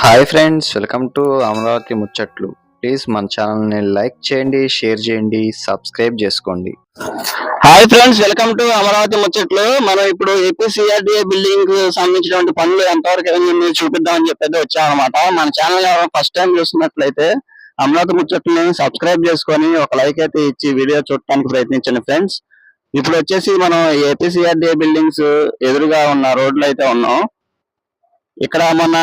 Hi friends welcome to Amaravati ముచ్చట్లు. Please మన ఛానల్ని లైక్ చేయండి షేర్ చేయండి సబ్స్క్రైబ్ చేసుకోండి. Hi friends welcome to Amaravati ముచ్చట్లు. మనం ఇప్పుడు ఏపీసీఆర్డీఏ బిల్డింగ్ సంబంధించినటువంటి పనులు ఎంతవరకు అయిందో చూపిద్దామని చెప్పేది వచ్చామన్నమాట. మన ఛానల్ ఎవరైనా ఫస్ట్ టైం చూస్తున్నట్లయితే అమరావతి ముచ్చట్లని సబ్స్క్రైబ్ చేసుకొని ఒక లైక్ అయితే ఇచ్చి వీడియో చూడటానికి ప్రయత్నించండి ఫ్రెండ్స్. ఇప్పుడు వచ్చేసి మనం ఏపీసీఆర్డీఏ బిల్డింగ్స్ ఎదురుగా ఉన్న రోడ్లు అయితే ఉన్నాం. ఇక్కడ మన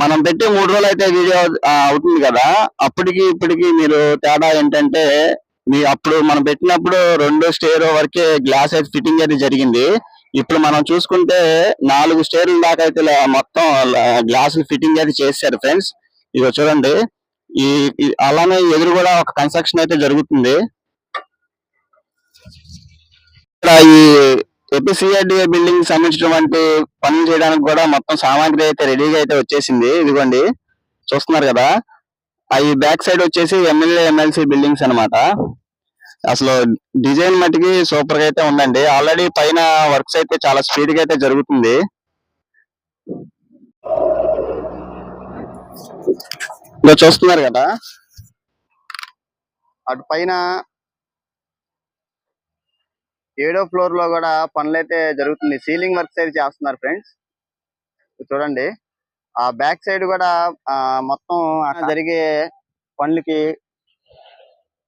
మనం పెట్టి మూడు రోజులు అయితే వీడియో అవుతుంది కదా? అప్పటికి ఇప్పటికి మీరు తేడా ఏంటంటే మీ అప్పుడు మనం పెట్టినప్పుడు రెండు స్టేర్ వరకే గ్లాస్ అయితే ఫిట్టింగ్ అయితే జరిగింది. ఇప్పుడు మనం చూసుకుంటే నాలుగు స్టేర్ల దాకా అయితే మొత్తం గ్లాస్ ఫిట్టింగ్ అయితే చేశారు ఫ్రెండ్స్ ఇది చూడండి. ఈ- అలానే ఎదురు కూడా ఒక కన్స్ట్రక్షన్ అయితే జరుగుతుంది. ఇక్కడ ఈ ఏపీసీఆర్డీఏ బిల్డింగ్ సంబంధించినటువంటి పనులు చేయడానికి కూడా మొత్తం సామాగ్రి అయితే రెడీగా అయితే వచ్చేసింది. ఇదిగోండి. చూస్తున్నారు కదా. అవి బ్యాక్ సైడ్ వచ్చేసి ఎమ్మెల్యే ఎమ్మెల్సీ బిల్డింగ్స్ అన్నమాట. అసలు డిజైన్ మట్టికి సూపర్గా అయితే ఉందండి. ఆల్రెడీ పైన వర్క్స్ అయితే చాలా స్పీడ్గా అయితే జరుగుతుంది. చూస్తున్నారు కదా. అటు పైన ఏడో ఫ్లోర్లో కూడా పనులు అయితే జరుగుతుంది. సీలింగ్ వర్క్స్ అయితే చేస్తున్నారు ఫ్రెండ్స్. చూడండి. ఆ బ్యాక్ సైడ్ కూడా మొత్తం అక్కడ జరిగే పనులకి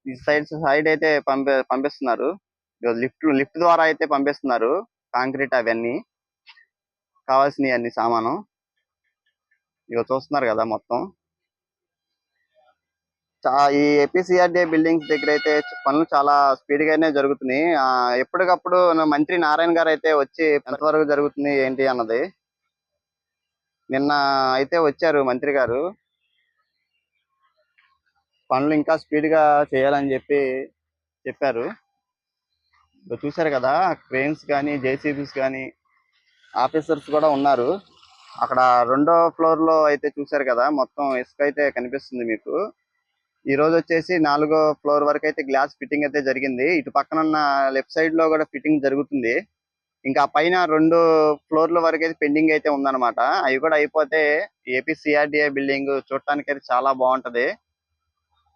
ఈ సైడ్ సైడ్ అయితే పంపి పంపిస్తున్నారు. లిఫ్ట్ లిఫ్ట్ ద్వారా అయితే పంపిస్తున్నారు. కాంక్రీట్ అవన్నీ. కావాల్సినవి అన్ని సామాను. ఇక చూస్తున్నారు కదా మొత్తం. ఈ ఏపీసీఆర్డీ బిల్డింగ్స్ దగ్గర అయితే పనులు చాలా స్పీడ్ గానే జరుగుతున్నాయి ఎప్పటికప్పుడు మంత్రి నారాయణ గారు అయితే వచ్చి ఎంతవరకు జరుగుతుంది ఏంటి అన్నది నిన్న అయితే వచ్చారు మంత్రి గారు. పనులు ఇంకా స్పీడ్గా చేయాలని చెప్పి చెప్పారు. చూశారు కదా క్రెయిన్స్ కానీ జేసీబీస్ కానీ ఆఫీసర్స్ కూడా ఉన్నారు. అక్కడ రెండో ఫ్లోర్లో అయితే చూశారు కదా మొత్తం ఇసుక అయితే కనిపిస్తుంది మీకు. ఈ రోజు వచ్చేసి నాలుగో ఫ్లోర్ వరకు అయితే గ్లాస్ ఫిట్టింగ్ అయితే జరిగింది. ఇటు పక్కన ఉన్న లెఫ్ట్ సైడ్లో కూడా ఫిట్టింగ్ జరుగుతుంది. ఇంకా పైన రెండు ఫ్లోర్ల వరకు అయితే పెండింగ్ అయితే ఉందన్నమాట. అవి కూడా అయిపోతే ఏపీ సిఆర్డిఏ బిల్డింగ్ చూడటానికి అయితే చాలా బాగుంటది.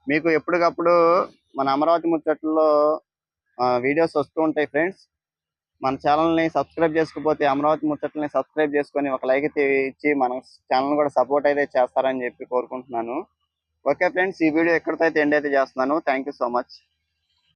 మీకు ఎప్పటికప్పుడు మన అమరావతి ముచ్చట్లో వీడియోస్ వస్తూ ఉంటాయి ఫ్రెండ్స్. మన ఛానల్ని సబ్స్క్రైబ్ చేసుకుపోతే అమరావతి ముచ్చట్లని సబ్స్క్రైబ్ చేసుకొని ఒక లైక్ అయితే ఇచ్చి మన ఛానల్ కూడా సపోర్ట్ అయితే చేస్తారని చెప్పి కోరుకుంటున్నాను. ఓకే ఫ్రెండ్స్ ఈ వీడియో ఎక్కడితో అయితే ఎండ్ అయితే చేస్తున్నాను. Thank so much